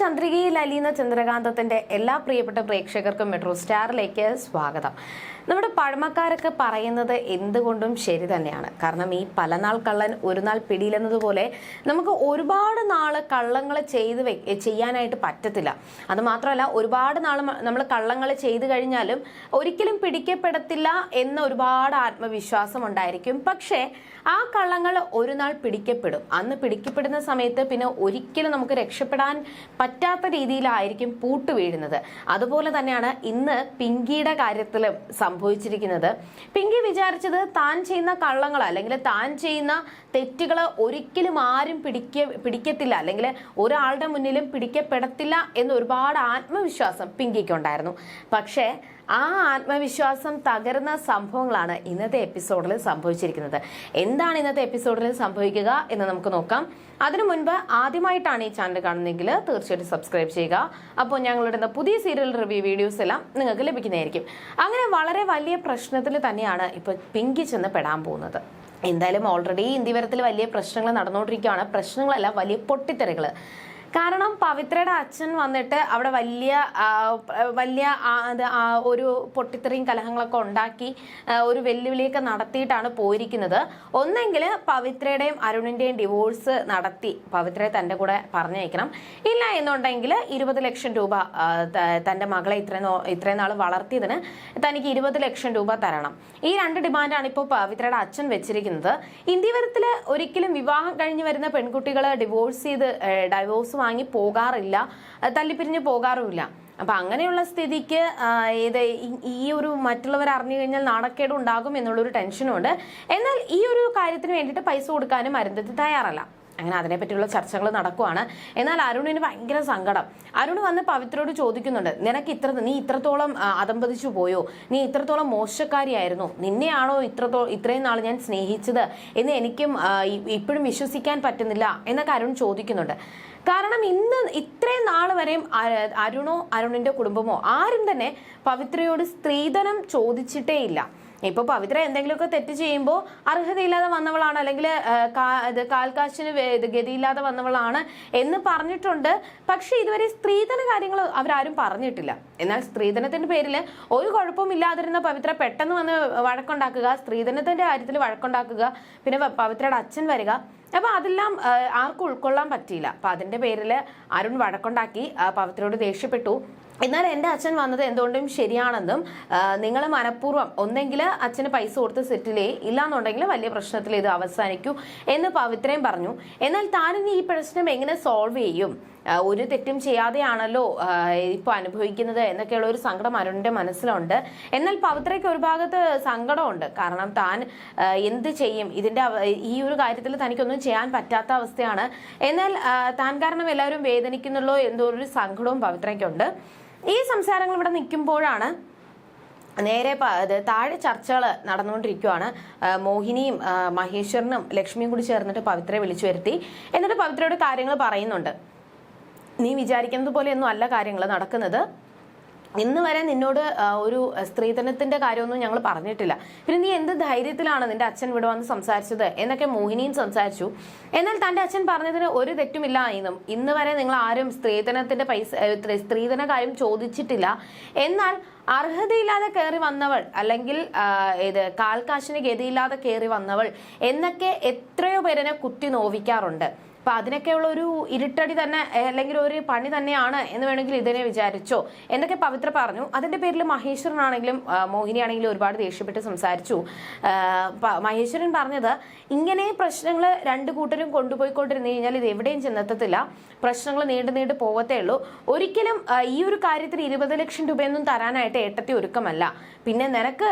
ചന്ദ്രികയിൽ അലിയുന്ന ചന്ദ്രകാന്തത്തിന്റെ എല്ലാ പ്രിയപ്പെട്ട പ്രേക്ഷകർക്കും മെട്രോ സ്റ്റാറിലേക്ക് സ്വാഗതം. നമ്മുടെ പഴമക്കാരൊക്കെ പറയുന്നത് എന്തുകൊണ്ടും ശരി തന്നെയാണ്. കാരണം ഈ പല നാൾ കള്ളൻ ഒരു നാൾ പിടിയിലെന്നതുപോലെ നമുക്ക് ഒരുപാട് നാൾ കള്ളങ്ങൾ ചെയ്ത് ചെയ്യാനായിട്ട് പറ്റത്തില്ല. അത് മാത്രമല്ല ഒരുപാട് നാൾ നമ്മൾ കള്ളങ്ങൾ ചെയ്തു കഴിഞ്ഞാലും ഒരിക്കലും പിടിക്കപ്പെടത്തില്ല എന്ന ഒരുപാട് ആത്മവിശ്വാസം ഉണ്ടായിരിക്കും. പക്ഷേ ആ കള്ളങ്ങൾ ഒരു നാൾ പിടിക്കപ്പെടും. അന്ന് പിടിക്കപ്പെടുന്ന സമയത്ത് പിന്നെ ഒരിക്കലും നമുക്ക് രക്ഷപ്പെടാൻ പറ്റാത്ത രീതിയിലായിരിക്കും പൂട്ട് വീഴുന്നത്. അതുപോലെ തന്നെയാണ് ഇന്ന് പിങ്കിയുടെ കാര്യത്തിലും സംഭവിച്ചിരിക്കുന്നത്. പിങ്കി വിചാരിച്ചത് താൻ ചെയ്യുന്ന കള്ളങ്ങൾ അല്ലെങ്കിൽ താൻ ചെയ്യുന്ന തെറ്റുകൾ ഒരിക്കലും ആരും പിടിക്ക പിടിക്കത്തില്ല അല്ലെങ്കിൽ ഒരാളുടെ മുന്നിലും പിടിക്കപ്പെടത്തില്ല എന്ന് ഒരുപാട് ആത്മവിശ്വാസം പിങ്കിക്കുണ്ടായിരുന്നു. പക്ഷേ ആ ആത്മവിശ്വാസം തകർന്ന സംഭവങ്ങളാണ് ഇന്നത്തെ എപ്പിസോഡിൽ സംഭവിച്ചിരിക്കുന്നത്. എന്താണ് ഇന്നത്തെ എപ്പിസോഡിൽ സംഭവിക്കുക എന്ന് നമുക്ക് നോക്കാം. അതിനു മുൻപ് ആദ്യമായിട്ടാണ് ഈ ചാനൽ കാണുന്നതെങ്കിൽ തീർച്ചയായിട്ടും സബ്സ്ക്രൈബ് ചെയ്യുക. അപ്പോൾ ഞങ്ങളുടെ പുതിയ സീരിയൽ റിവ്യൂ വീഡിയോസ് എല്ലാം നിങ്ങൾക്ക് ലഭിക്കുന്നതായിരിക്കും. അങ്ങനെ വളരെ വലിയ പ്രശ്നത്തിൽ തന്നെയാണ് ഇപ്പോൾ പിങ്കി ചെന്ന് പെടാൻ പോകുന്നത്. എന്തായാലും ഓൾറെഡി ഇന്ത്യവരത്തിൽ വലിയ പ്രശ്നങ്ങൾ നടന്നുകൊണ്ടിരിക്കുകയാണ്. പ്രശ്നങ്ങളല്ല വലിയ പൊട്ടിത്തെറികൾ കാരണം പവിത്രയുടെ അച്ഛൻ വന്നിട്ട് അവിടെ വലിയ വലിയ ഒരു പൊട്ടിത്തെറിയും കലഹങ്ങളൊക്കെ ഉണ്ടാക്കി ഒരു വെല്ലുവിളിയൊക്കെ നടത്തിയിട്ടാണ് പോയിരിക്കുന്നത്. ഒന്നെങ്കിൽ പവിത്രയുടെയും അരുണിന്റെയും ഡിവോഴ്സ് നടത്തി പവിത്രയെ തന്റെ കൂടെ പറഞ്ഞയക്കണം. ഇല്ല എന്നുണ്ടെങ്കിൽ ഇരുപത് ലക്ഷം രൂപ തന്റെ മകളെ ഇത്രയും ഇത്രയും നാൾ വളർത്തിയതിന് തനിക്ക് ഇരുപത് ലക്ഷം രൂപ തരണം. ഈ രണ്ട് ഡിമാൻഡാണ് ഇപ്പോൾ പവിത്രയുടെ അച്ഛൻ വെച്ചിരിക്കുന്നത്. ഇന്ത്യവരത്തിൽ ഒരിക്കലും വിവാഹം കഴിഞ്ഞ് വരുന്ന പെൺകുട്ടികൾ ഡിവോഴ്സ് ചെയ്ത് ഡൈവോഴ്സ് വാങ്ങി പോകാറില്ല തല്ലിപ്പിരിഞ്ഞ് പോകാറുമില്ല. അപ്പൊ അങ്ങനെയുള്ള സ്ഥിതിക്ക് ഇത് ഈ ഒരു മറ്റുള്ളവർ അറിഞ്ഞു കഴിഞ്ഞാൽ നാണക്കേട് ഉണ്ടാകും എന്നുള്ളൊരു ടെൻഷനുണ്ട്. എന്നാൽ ഈ ഒരു കാര്യത്തിന് വേണ്ടിയിട്ട് പൈസ കൊടുക്കാനും അരുന്ധതി തയ്യാറല്ല. അങ്ങനെ അതിനെപ്പറ്റിയുള്ള ചർച്ചകൾ നടക്കുവാണ്. എന്നാൽ അരുണിന് ഭയങ്കര സങ്കടം. അരുൺ വന്ന് പവിത്രയോട് ചോദിക്കുന്നുണ്ട് നിനക്ക് ഇത്ര നീ ഇത്രത്തോളം അതമ്പതിച്ചു പോയോ? നീ ഇത്രത്തോളം മോശക്കാരിയായിരുന്നു. നിന്നെയാണോ ഇത്രത്തോ ഇത്രയും നാൾ ഞാൻ സ്നേഹിച്ചത് എന്ന് എനിക്കും ഇപ്പോഴും വിശ്വസിക്കാൻ പറ്റുന്നില്ല എന്നൊക്കെ അരുൺ ചോദിക്കുന്നുണ്ട്. കാരണം ഇന്ന് ഇത്രയും നാൾ വരെയും അരുണോ അരുണിന്റെ കുടുംബമോ ആരും തന്നെ പവിത്രയോട് സ്ത്രീധനം ചോദിച്ചിട്ടേ ഇല്ല ഇപ്പൊ പവിത്ര എന്തെങ്കിലുമൊക്കെ തെറ്റ് ചെയ്യുമ്പോൾ അർഹതയില്ലാതെ വന്നവളാണ് അല്ലെങ്കിൽ ഇത് കാൽക്കാശിന് ഗതിയില്ലാതെ വന്നവളാണ് എന്ന് പറഞ്ഞിട്ടുണ്ട്. പക്ഷെ ഇതുവരെ സ്ത്രീധന കാര്യങ്ങൾ അവരാരും പറഞ്ഞിട്ടില്ല. എന്നാൽ സ്ത്രീധനത്തിന്റെ പേരിൽ ഒരു കുഴപ്പവും ഇല്ലാതിരുന്ന പവിത്ര പെട്ടെന്ന് വന്ന് വഴക്കുണ്ടാക്കുക സ്ത്രീധനത്തിന്റെ കാര്യത്തിൽ വഴക്കുണ്ടാക്കുക പിന്നെ പവിത്രയുടെ അച്ഛൻ വരിക. അപ്പൊ അതെല്ലാം ആർക്കും ഉൾക്കൊള്ളാൻ പറ്റിയില്ല. അപ്പൊ അതിന്റെ പേരിൽ അരുൺ വഴക്കുണ്ടാക്കി പവിത്രയോട് ദേഷ്യപ്പെട്ടു. എന്നാൽ എന്റെ അച്ഛൻ വന്നത് എന്തുകൊണ്ടും ശരിയാണെന്നും നിങ്ങൾ മനഃപൂർവം ഒന്നെങ്കിൽ അച്ഛന് പൈസ കൊടുത്ത് സെറ്റിലേ ഇല്ലാന്നുണ്ടെങ്കിൽ വലിയ പ്രശ്നത്തിൽ ഇത് അവസാനിക്കൂ എന്ന് പവിത്രയും പറഞ്ഞു. എന്നാൽ താനിനി ഈ പ്രശ്നം എങ്ങനെ സോൾവ് ചെയ്യും? ഒരു തെറ്റും ചെയ്യാതെയാണല്ലോ ഇപ്പോൾ ഇപ്പൊ അനുഭവിക്കുന്നത് എന്നൊക്കെയുള്ള ഒരു സങ്കടം അരുണിന്റെ മനസ്സിലുണ്ട്. എന്നാൽ പവിത്രയ്ക്ക് ഒരു ഭാഗത്ത് സങ്കടമുണ്ട്. കാരണം താൻ എന്ത് ചെയ്യും? ഇതിന്റെ ഈ ഒരു കാര്യത്തിൽ തനിക്കൊന്നും ചെയ്യാൻ പറ്റാത്ത അവസ്ഥയാണ്. എന്നാൽ താൻ കാരണം എല്ലാവരും വേദനിക്കുന്നുള്ളൂ എന്തോ ഒരു സങ്കടവും പവിത്രയ്ക്കുണ്ട്. ഈ സംസാരങ്ങൾ ഇവിടെ നിൽക്കുമ്പോഴാണ് നേരെ താഴെ ചർച്ചകൾ നടന്നുകൊണ്ടിരിക്കുവാണ്. മോഹിനിയും മഹേശ്വരനും ലക്ഷ്മിയും കൂടി ചേർന്നിട്ട് പവിത്രയെ വിളിച്ചു വരുത്തി. എന്നിട്ട് പവിത്രയോട് കാര്യങ്ങൾ പറയുന്നുണ്ട്. നീ വിചാരിക്കുന്നത് പോലെയൊന്നും അല്ല കാര്യങ്ങൾ നടക്കുന്നത്. ഇന്ന് വരെ നിന്നോട് ഒരു സ്ത്രീധനത്തിന്റെ കാര്യമൊന്നും ഞങ്ങൾ പറഞ്ഞിട്ടില്ല. പിന്നെ നീ എന്ത് ധൈര്യത്തിലാണ് നിന്റെ അച്ഛൻ ഇവിടെ വന്ന് സംസാരിച്ചത്? എന്നൊക്കെ മോഹിനിയും സംസാരിച്ചു. എന്നാൽ തന്റെ അച്ഛൻ പറഞ്ഞതിന് ഒരു തെറ്റുമില്ല എന്നും ഇന്ന് വരെ നിങ്ങൾ ആരും സ്ത്രീധനത്തിന്റെ പൈസ സ്ത്രീധന കാര്യം ചോദിച്ചിട്ടില്ല. എന്നാൽ അർഹതയില്ലാതെ കയറി വന്നവൾ അല്ലെങ്കിൽ ഇത് കാൽക്കാശിന് ഗതിയില്ലാതെ കയറി വന്നവൾ എന്നൊക്കെ എത്രയോ പേരനെ കുത്തി നോവിക്കാറുണ്ട്. അപ്പൊ അതിനൊക്കെയുള്ള ഒരു ഇരുട്ടടി തന്നെ അല്ലെങ്കിൽ ഒരു പണി തന്നെയാണ് എന്ന് വേണമെങ്കിൽ ഇതിനെ വിചാരിച്ചോ. എന്നൊക്കെ പവിത്ര പറഞ്ഞു. അതിന്റെ പേരിൽ മഹേശ്വരനാണെങ്കിലും മോഹിനിയാണെങ്കിലും ഒരുപാട് ദേഷ്യപ്പെട്ട് സംസാരിച്ചു. മഹേശ്വരൻ പറഞ്ഞത് ഇങ്ങനെ പ്രശ്നങ്ങൾ രണ്ടു കൂട്ടരും കൊണ്ടുപോയിക്കൊണ്ടിരുന്നു കഴിഞ്ഞാൽ ഇത് എവിടെയും ചെന്നെത്തത്തില്ല. പ്രശ്നങ്ങൾ നീണ്ടു നീണ്ടു പോകത്തേ ഉള്ളൂ. ഒരിക്കലും ഈ ഒരു കാര്യത്തിന് ഇരുപത് ലക്ഷം രൂപയൊന്നും തരാനായിട്ട് ഏട്ടത്തി ഒരുക്കമല്ല. പിന്നെ നിനക്ക്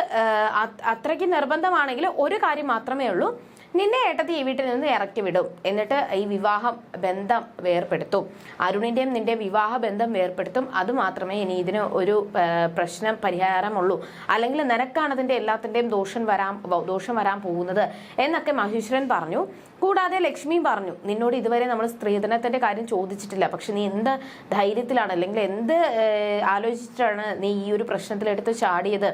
അത്രയ്ക്ക് നിർബന്ധമാണെങ്കിൽ ഒരു കാര്യം മാത്രമേ ഉള്ളൂ. നിന്നെ ഏട്ടത്തി ഈ വീട്ടിൽ നിന്ന് ഇറക്കി വിടും. എന്നിട്ട് ഈ വിവാഹം ബന്ധം വേർപ്പെടുത്തും. അരുണിന്റെയും നിന്റെ വിവാഹ ബന്ധം വേർപ്പെടുത്തും. അതുമാത്രമേ ഇനി ഇതിന് ഒരു പ്രശ്നം പരിഹാരമുള്ളൂ. അല്ലെങ്കിൽ നിനക്കാണ് അതിന്റെ എല്ലാത്തിന്റെയും ദോഷം വരാൻ ദോഷം വരാൻ പോകുന്നത് എന്നൊക്കെ മഹേശ്വരൻ പറഞ്ഞു. കൂടാതെ ലക്ഷ്മിയും പറഞ്ഞു നിന്നോട് ഇതുവരെ നമ്മൾ സ്ത്രീധനത്തിന്റെ കാര്യം ചോദിച്ചിട്ടില്ല. പക്ഷെ നീ എന്ത് ധൈര്യത്തിലാണ് അല്ലെങ്കിൽ എന്ത് ആലോചിച്ചിട്ടാണ് നീ ഈ ഒരു പ്രശ്നത്തിലെടുത്ത് ചാടിയത്?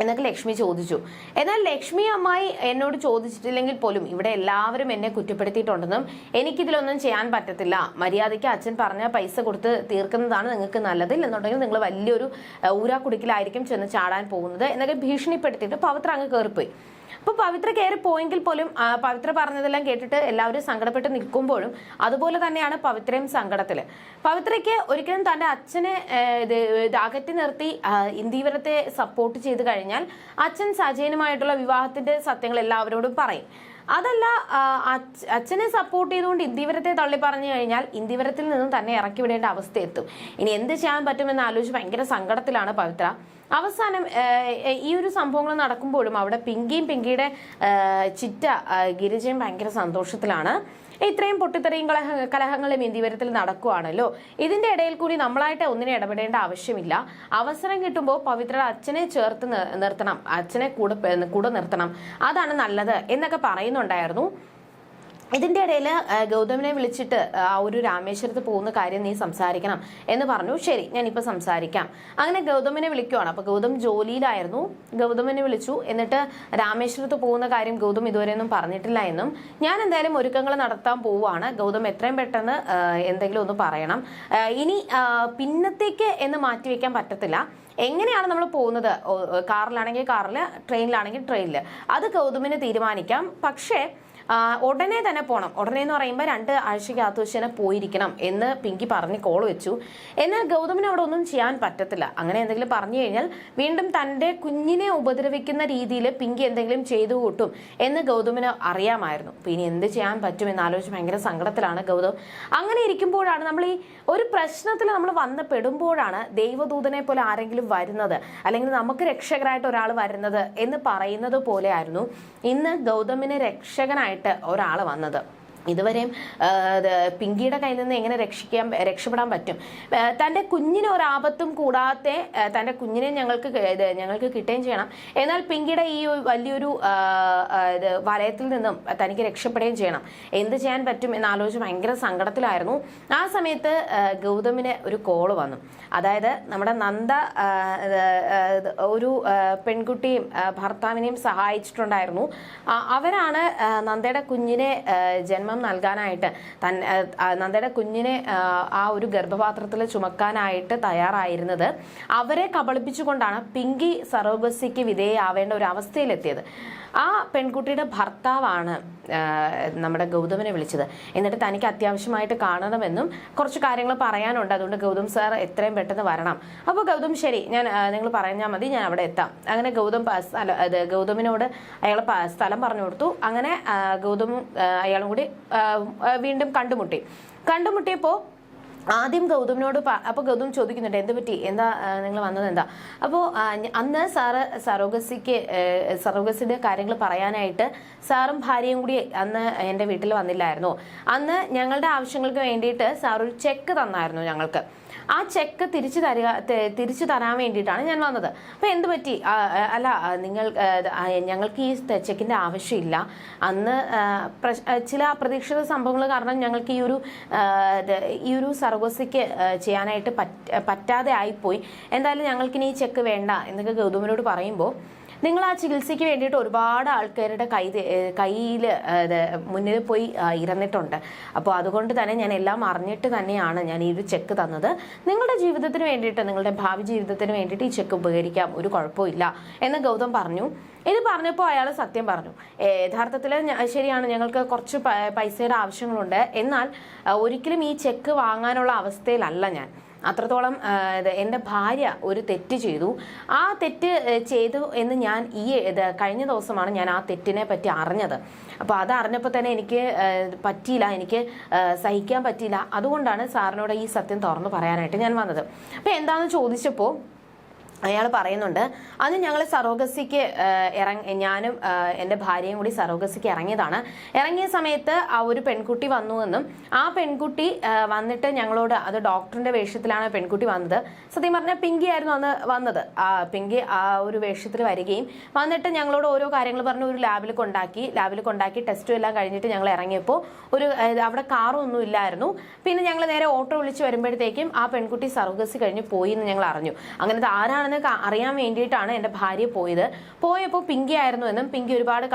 എന്നൊക്കെ ലക്ഷ്മി ചോദിച്ചു. എന്നാൽ ലക്ഷ്മി അമ്മായി എന്നോട് ചോദിച്ചിട്ടില്ലെങ്കിൽ പോലും ഇവിടെ എല്ലാവരും എന്നെ കുറ്റപ്പെടുത്തിയിട്ടുണ്ടെന്നും എനിക്കിതിലൊന്നും ചെയ്യാൻ പറ്റത്തില്ല. മര്യാദയ്ക്ക് അച്ഛൻ പറഞ്ഞ പൈസ കൊടുത്ത് തീർക്കുന്നതാണ് നിങ്ങൾക്ക് നല്ലത്. എന്നുണ്ടെങ്കിൽ നിങ്ങൾ വലിയൊരു ഊരാക്കുടുക്കിലായിരിക്കും ചെന്ന് ചാടാൻ പോകുന്നത് എന്നൊക്കെ ഭീഷണിപ്പെടുത്തിയിട്ട് പവിത്ര അങ്ങ് കയറിപ്പോയി അപ്പൊ പവിത്ര കയറി പോയെങ്കിൽ പോലും പവിത്ര പറഞ്ഞതെല്ലാം കേട്ടിട്ട് എല്ലാവരും സങ്കടപ്പെട്ട് നിൽക്കുമ്പോഴും അതുപോലെ തന്നെയാണ് പവിത്രയും സങ്കടത്തിൽ. പവിത്രയ്ക്ക് ഒരിക്കലും തന്റെ അച്ഛനെ ഇത് അകറ്റി നിർത്തി ഇന്ദീവരത്തെ സപ്പോർട്ട് ചെയ്ത് കഴിഞ്ഞാൽ അച്ഛൻ സജയനുമായിട്ടുള്ള വിവാഹത്തിന്റെ സത്യങ്ങൾ എല്ലാവരോടും പറയും. അതല്ല അച്ഛനെ സപ്പോർട്ട് ചെയ്തുകൊണ്ട് ഇന്ദീവരത്തെ തള്ളി പറഞ്ഞു കഴിഞ്ഞാൽ ഇന്ദീവരത്തിൽ നിന്നും തന്നെ ഇറക്കി വിടേണ്ട അവസ്ഥ എത്തും. ഇനി എന്ത് ചെയ്യാൻ പറ്റുമെന്ന് ആലോചിച്ച് ഭയങ്കര സങ്കടത്തിലാണ് പവിത്ര. അവസാനം ഈ ഒരു സംഭവങ്ങൾ നടക്കുമ്പോഴും അവിടെ പിങ്കിയും പിങ്കിയുടെ ചിറ്റ ഗിരിജയും ഭയങ്കര സന്തോഷത്തിലാണ്. ഇത്രയും പൊട്ടിത്തെറിയും കലഹ കലഹങ്ങളും ഇന്ത്യവരത്തിൽ നടക്കുവാണല്ലോ. ഇതിന്റെ ഇടയിൽ കൂടി നമ്മളായിട്ട് ഒന്നിനെ ഇടപെടേണ്ട ആവശ്യമില്ല. അവസരം കിട്ടുമ്പോൾ പവിത്ര അച്ഛനെ ചേർത്ത് നിർത്തണം. അച്ഛനെ കൂടെ കൂടെ നിർത്തണം. അതാണ് നല്ലത് എന്നൊക്കെ പറയുന്നുണ്ടായിരുന്നു. ഇതിന്റെ ഇടയിൽ ഗൗതമിനെ വിളിച്ചിട്ട് ആ ഒരു രാമേശ്വരത്ത് പോകുന്ന കാര്യം നീ സംസാരിക്കണം എന്ന് പറഞ്ഞു. ശരി ഞാനിപ്പോ സംസാരിക്കാം. അങ്ങനെ ഗൗതമിനെ വിളിക്കുവാണ്. അപ്പോൾ ഗൗതം ജോലിയിലായിരുന്നു. ഗൗതമിനെ വിളിച്ചു. എന്നിട്ട് രാമേശ്വരത്ത് പോകുന്ന കാര്യം ഗൗതം ഇതുവരെ ഒന്നും പറഞ്ഞിട്ടില്ല എന്നും. ഞാൻ എന്തായാലും ഒരുക്കങ്ങൾ നടത്താൻ പോവുകയാണ്. ഗൗതം എത്രയും പെട്ടെന്ന് എന്തെങ്കിലും ഒന്ന് പറയണം. ഇനി പിന്നത്തേക്ക് എന്ന് മാറ്റിവെക്കാൻ പറ്റത്തില്ല. എങ്ങനെയാണ് നമ്മൾ പോകുന്നത്? കാറിലാണെങ്കിൽ കാറിൽ ട്രെയിനിലാണെങ്കിൽ ട്രെയിനിൽ അത് ഗൗതമിന് തീരുമാനിക്കാം. പക്ഷേ ഉടനെ തന്നെ പോകണം ഉടനെ എന്ന് പറയുമ്പോൾ രണ്ട് ആഴ്ചയ്ക്കകത്ത് വെച്ച് തന്നെ പോയിരിക്കണം എന്ന് പിങ്കി പറഞ്ഞ് കോൾ വെച്ചു. എന്നാൽ ഗൗതമിന് അവിടെ ഒന്നും ചെയ്യാൻ പറ്റത്തില്ല. അങ്ങനെ എന്തെങ്കിലും പറഞ്ഞു കഴിഞ്ഞാൽ വീണ്ടും തന്റെ കുഞ്ഞിനെ ഉപദ്രവിക്കുന്ന രീതിയിൽ പിങ്കി എന്തെങ്കിലും ചെയ്തു കൂട്ടും എന്ന് ഗൗതമിന് അറിയാമായിരുന്നു. പിന്നെ എന്ത് ചെയ്യാൻ പറ്റും എന്നാലോചിച്ച് ഭയങ്കര സങ്കടത്തിലാണ് ഗൗതം. അങ്ങനെ ഇരിക്കുമ്പോഴാണ് നമ്മൾ ഈ ഒരു പ്രശ്നത്തിൽ നമ്മൾ വന്ന് പെടുമ്പോഴാണ് ദൈവദൂതനെ പോലെ ആരെങ്കിലും വരുന്നത്. അല്ലെങ്കിൽ നമുക്ക് രക്ഷകരായിട്ട് ഒരാൾ വരുന്നത് എന്ന് പറയുന്നത് പോലെയായിരുന്നു. ഇന്ന് ഗൗതമിന് രക്ഷകനായിട്ട് ഒരാൾ വന്നത്. ഇതുവരെയും പിങ്കിയുടെ കയ്യിൽ നിന്ന് എങ്ങനെ രക്ഷിക്കാൻ രക്ഷപ്പെടാൻ പറ്റും? തന്റെ കുഞ്ഞിന് ഒരാപത്തും കൂടാതെ തന്റെ കുഞ്ഞിനെ ഞങ്ങൾക്ക് ഞങ്ങൾക്ക് കിട്ടുകയും ചെയ്യണം. എന്നാൽ പിങ്കിയുടെ ഈ വലിയൊരു വലയത്തിൽ നിന്നും തനിക്ക് രക്ഷപ്പെടുകയും ചെയ്യണം. എന്ത് ചെയ്യാൻ പറ്റും എന്ന് ആലോചിച്ച് ഭയങ്കര സങ്കടത്തിലായിരുന്നു. ആ സമയത്ത് ഗൗതമിന് ഒരു കോൾ വന്നു. അതായത് നമ്മുടെ നന്ദ ഒരു പെൺകുട്ടിയും ഭർത്താവിനെയും സഹായിച്ചിട്ടുണ്ടായിരുന്നു. അവരാണ് നന്ദയുടെ കുഞ്ഞിനെ ആ, ജന്മം നൽകാനായിട്ട് തൻ നന്ദയുടെ കുഞ്ഞിനെ ആ, ഒരു ഗർഭപാത്രത്തിൽ ചുമക്കാനായിട്ട് തയ്യാറായിരുന്നത് അവരെ കബളിപ്പിച്ചുകൊണ്ടാണ് പിങ്കി സറോഗസിക്ക് വിധേയാവേണ്ട ഒരു അവസ്ഥയിലെത്തിയത്. ആ പെൺകുട്ടിയുടെ ഭർത്താവാണ് നമ്മുടെ ഗൗതമിനെ വിളിച്ചത്. എന്നിട്ട് തനിക്ക് അത്യാവശ്യമായിട്ട് കാണണമെന്നും കുറച്ച് കാര്യങ്ങൾ പറയാനുണ്ട്. അതുകൊണ്ട് ഗൗതം സാർ എത്രയും പെട്ടെന്ന് വരണം. അപ്പോൾ ഗൗതം ശരി ഞാൻ നിങ്ങൾ പറഞ്ഞാൽ മതി ഞാൻ അവിടെ എത്താം. അങ്ങനെ ഗൗതം സ്ഥലം ഗൗതമിനോട് അയാൾ സ്ഥലം പറഞ്ഞു കൊടുത്തു. അങ്ങനെ ഗൗതമും അയാളും കൂടി വീണ്ടും കണ്ടുമുട്ടി. കണ്ടുമുട്ടിയപ്പോൾ ആദ്യം ഗൗതമിനോട് അപ്പോൾ അപ്പൊ ഗൗതം ചോദിക്കുന്നുണ്ട് എന്ത് പറ്റി? എന്താ നിങ്ങൾ വന്നത് എന്താ? അപ്പോൾ അന്ന് സാറ് സറോഗസിക്ക് സറോഗസിന്റെ കാര്യങ്ങൾ പറയാനായിട്ട് സാറും ഭാര്യയും കൂടി അന്ന് എന്റെ വീട്ടിൽ വന്നില്ലായിരുന്നു. അന്ന് ഞങ്ങളുടെ ആവശ്യങ്ങൾക്ക് വേണ്ടിയിട്ട് സാർ ഒരു ചെക്ക് തന്നായിരുന്നു ഞങ്ങൾക്ക്. ആ ചെക്ക് തിരിച്ചു തരിക തിരിച്ചു തരാൻ വേണ്ടിയിട്ടാണ് ഞാൻ വന്നത്. അപ്പോൾ എന്ത് പറ്റി? അല്ല നിങ്ങൾ ഞങ്ങൾക്ക് ഈ ചെക്കിന്റെ ആവശ്യമില്ല. അന്ന് ചില അപ്രതീക്ഷിത സംഭവങ്ങൾ കാരണം ഞങ്ങൾക്ക് ഈ ഒരു ഈ ഒരു സർവസിക്ക് ചെയ്യാനായിട്ട് പറ്റ പറ്റാതെ ആയിപ്പോയി. എന്തായാലും ഞങ്ങൾക്കിനി ഈ ചെക്ക് വേണ്ട എന്നൊക്കെ ഗൗതമിനോട് പറയുമ്പോൾ നിങ്ങൾ ആ ചികിത്സയ്ക്ക് വേണ്ടിയിട്ട് ഒരുപാട് ആൾക്കാരുടെ കൈ കയ്യിൽ മുന്നിൽ പോയി ഇറന്നിട്ടുണ്ട്. അപ്പോൾ അതുകൊണ്ട് തന്നെ ഞാൻ എല്ലാം അറിഞ്ഞിട്ട് തന്നെയാണ് ഞാൻ ഈ ഒരു ചെക്ക് തന്നത്. നിങ്ങളുടെ ജീവിതത്തിന് വേണ്ടിയിട്ട് നിങ്ങളുടെ ഭാവി ജീവിതത്തിന് വേണ്ടിയിട്ട് ഈ ചെക്ക് ഉപകരിക്കാം. ഒരു കുഴപ്പമില്ല എന്ന് ഗൗതം പറഞ്ഞു. ഇത് പറഞ്ഞപ്പോൾ അയാൾ സത്യം പറഞ്ഞു. യഥാർത്ഥത്തിൽ ശരിയാണ് ഞങ്ങൾക്ക് കുറച്ച് പൈസയുടെ ആവശ്യങ്ങളുണ്ട്. എന്നാൽ ഒരിക്കലും ഈ ചെക്ക് വാങ്ങാനുള്ള അവസ്ഥയിലല്ല ഞാൻ. അത്രത്തോളം എന്റെ ഭാര്യ ഒരു തെറ്റ് ചെയ്തു. ആ തെറ്റ് ചെയ്തു എന്ന് ഞാൻ ഈ കഴിഞ്ഞ ദിവസമാണ് ഞാൻ ആ തെറ്റിനെ പറ്റി അറിഞ്ഞത്. അപ്പോൾ അത് അറിഞ്ഞപ്പോൾ തന്നെ എനിക്ക് പറ്റിയില്ല എനിക്ക് സഹിക്കാൻ പറ്റിയില്ല. അതുകൊണ്ടാണ് സാറിനോട് ഈ സത്യം തുറന്നു പറയാനായിട്ട് ഞാൻ വന്നത്. അപ്പോൾ എന്താണെന്ന് ചോദിച്ചപ്പോൾ അയാൾ പറയുന്നുണ്ട് അന്ന് ഞങ്ങൾ സറോഗസിക്ക് ഇറങ്ങി ഞാനും എന്റെ ഭാര്യയും കൂടി സറോഗസിക്ക് ഇറങ്ങിയതാണ്. ഇറങ്ങിയ സമയത്ത് ആ ഒരു പെൺകുട്ടി വന്നു എന്നും ആ പെൺകുട്ടി വന്നിട്ട് ഞങ്ങളോട് അത് ഡോക്ടറിന്റെ വേഷത്തിലാണ് പെൺകുട്ടി വന്നത്. സത്യം പറഞ്ഞാൽ പിങ്കി ആയിരുന്നു അന്ന് വന്നത്. ആ പിങ്കി ആ ഒരു വേഷത്തിൽ വരികയും വന്നിട്ട് ഞങ്ങളോട് ഓരോ കാര്യങ്ങൾ പറഞ്ഞ് ഒരു ലാബിൽ കൊണ്ടാക്കി ലാബിൽ കൊണ്ടാക്കി ടെസ്റ്റും എല്ലാം കഴിഞ്ഞിട്ട് ഞങ്ങൾ ഇറങ്ങിയപ്പോൾ ഒരു അവിടെ കാറൊന്നും ഇല്ലായിരുന്നു. പിന്നെ ഞങ്ങൾ നേരെ ഓട്ടോ വിളിച്ച് വരുമ്പോഴത്തേക്കും ആ പെൺകുട്ടി സർഗസി കഴിഞ്ഞ് പോയി എന്ന് ഞങ്ങൾ അറിഞ്ഞു. അങ്ങനത്തെ ആരാണെന്ന് ക- അറിയാൻ വേണ്ടിയിട്ടാണ് എന്റെ ഭാര്യ പോയത്. പോയപ്പോൾ പിങ്കി ആയിരുന്നു എന്നും പിങ്കി ഒരുപാട്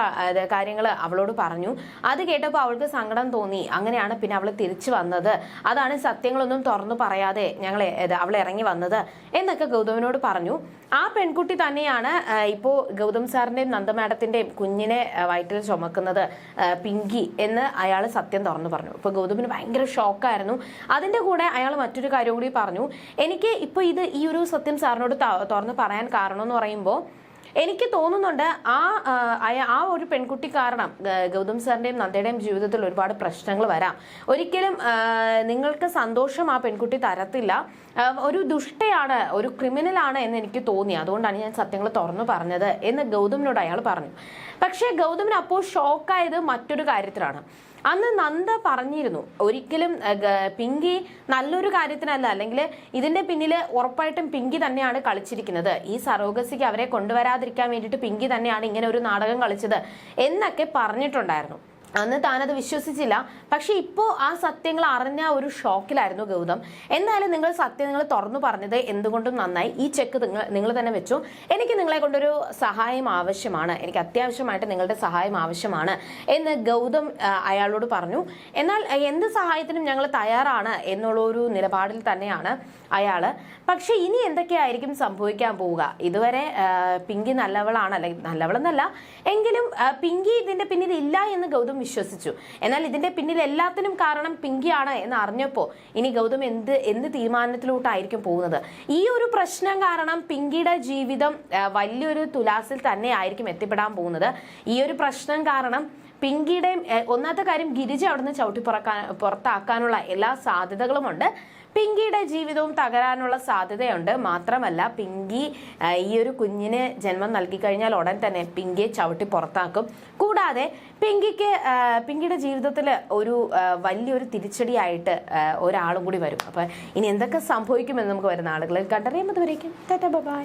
കാര്യങ്ങൾ അവളോട് പറഞ്ഞു. അത് കേട്ടപ്പോൾ അവൾക്ക് സങ്കടം തോന്നി. അങ്ങനെയാണ് പിന്നെ അവൾ തിരിച്ചു വന്നത്. അതാണ് സത്യങ്ങളൊന്നും തുറന്നു പറയാതെ ഞങ്ങൾ അവൾ ഇറങ്ങി വന്നത് എന്നൊക്കെ ഗൗതമിനോട് പറഞ്ഞു. ആ പെൺകുട്ടി തന്നെയാണ് ഇപ്പോൾ ഗൗതം സാറിന്റെയും നന്ദ മാഡത്തിന്റെയും കുഞ്ഞിനെ വയറ്റിൽ ചുമക്കുന്നത് പിങ്കി എന്ന് അയാൾ സത്യം തുറന്നു പറഞ്ഞു. ഇപ്പോൾ ഗൗതമിന് ഭയങ്കര ഷോക്കായിരുന്നു. അതിന്റെ കൂടെ അയാൾ മറ്റൊരു കാര്യം കൂടി പറഞ്ഞു. എനിക്ക് ഇപ്പോൾ ഇത് ഈ ഒരു സത്യം സാറിനോട് തുറന്ന് പറയാൻ കാരണം എന്ന് പറയുമ്പോൾ എനിക്ക് തോന്നുന്നുണ്ട് ആ ആ, ഒരു പെൺകുട്ടി കാരണം ഗൗതം സാറിന്റെയും നന്ദയുടെയും ജീവിതത്തിൽ ഒരുപാട് പ്രശ്നങ്ങൾ വരാം. ഒരിക്കലും നിങ്ങൾക്ക് സന്തോഷം ആ പെൺകുട്ടി തരത്തില്ല. ഒരു ദുഷ്ടയാണ് ഒരു ക്രിമിനലാണ് എന്ന് എനിക്ക് തോന്നി. അതുകൊണ്ടാണ് ഞാൻ സത്യങ്ങൾ തുറന്നു പറഞ്ഞത് എന്ന് ഗൗതമിനോട് അയാൾ പറഞ്ഞു. പക്ഷേ ഗൗതമിന് അപ്പോൾ ഷോക്കായത് മറ്റൊരു കാര്യത്തിലാണ്. അന്ന് നന്ദ പറഞ്ഞിരുന്നു ഒരിക്കലും പിങ്കി നല്ലൊരു കാര്യത്തിനല്ല അല്ലെങ്കിൽ ഇതിന്റെ പിന്നിൽ ഉറപ്പായിട്ടും പിങ്കി തന്നെയാണ് കളിച്ചിരിക്കുന്നത്. ഈ സറോഗസിക്ക് അവരെ കൊണ്ടുവരാതിരിക്കാൻ വേണ്ടിയിട്ട് പിങ്കി തന്നെയാണ് ഇങ്ങനെ ഒരു നാടകം കളിച്ചത് എന്നൊക്കെ പറഞ്ഞിട്ടുണ്ടായിരുന്നു. അന്ന് താനത് വിശ്വസിച്ചില്ല. പക്ഷെ ഇപ്പോൾ ആ സത്യങ്ങൾ അറിഞ്ഞ ഒരു ഷോക്കിലായിരുന്നു ഗൗതം. എന്നാലും നിങ്ങൾ സത്യം നിങ്ങൾ തുറന്നു പറഞ്ഞത് എന്തുകൊണ്ടും നന്നായി. ഈ ചെക്ക് നിങ്ങൾ നിങ്ങൾ തന്നെ വെച്ചു. എനിക്ക് നിങ്ങളെ കൊണ്ടൊരു സഹായം ആവശ്യമാണ്. എനിക്ക് അത്യാവശ്യമായിട്ട് നിങ്ങളുടെ സഹായം ആവശ്യമാണ് എന്ന് ഗൗതം അയാളോട് പറഞ്ഞു. എന്നാൽ എന്ത് സഹായത്തിനും ഞങ്ങൾ തയ്യാറാണ് എന്നുള്ള ഒരു നിലപാടിൽ തന്നെയാണ് അയാൾ. പക്ഷെ ഇനി എന്തൊക്കെയായിരിക്കും സംഭവിക്കാൻ പോവുക? ഇതുവരെ പിങ്കി നല്ലവളാണ് അല്ലെങ്കിൽ നല്ലവളെന്നല്ല. എങ്കിലും പിങ്കി ഇതിന്റെ പിന്നിൽ ഇല്ല എന്ന് ഗൗതം വിശ്വസിച്ചു. എന്നാൽ ഇതിന്റെ പിന്നിൽ എല്ലാത്തിനും കാരണം പിങ്കിയാണ് എന്ന് അറിഞ്ഞപ്പോൾ ഇനി ഗൗതം എന്ത് എന്ത് തീരുമാനത്തിലോട്ടായിരിക്കും പോകുന്നത്? ഈ ഒരു പ്രശ്നം കാരണം പിങ്കിയുടെ ജീവിതം വലിയൊരു തുലാസിൽ തന്നെ ആയിരിക്കും എത്തിപ്പെടാൻ പോകുന്നത്. ഈ ഒരു പ്രശ്നം കാരണം പിങ്കിയുടെയും ഒന്നാമത്തെ കാര്യം ഗിരിജ അവിടുന്ന് ചവിട്ടി പുറക്കാൻ പുറത്താക്കാനുള്ള എല്ലാ സാധ്യതകളുമുണ്ട്. പിങ്കിയുടെ ജീവിതവും തകരാനുള്ള സാധ്യതയുണ്ട്. മാത്രമല്ല പിങ്കി ഈ ഒരു കുഞ്ഞിന് ജന്മം നൽകി കഴിഞ്ഞാൽ ഉടൻ തന്നെ പിങ്കിയെ ചവിട്ടി പുറത്താക്കും. കൂടാതെ പിങ്കിക്ക് പിങ്കിയുടെ ജീവിതത്തിൽ ഒരു വലിയൊരു തിരിച്ചടിയായിട്ട് ഒരാളും കൂടി വരും. അപ്പം ഇനി എന്തൊക്കെ സംഭവിക്കുമെന്ന് നമുക്ക് വരുന്ന ആളുകളിൽ കണ്ടറിയാം. അതുവരേക്കും ബൈ.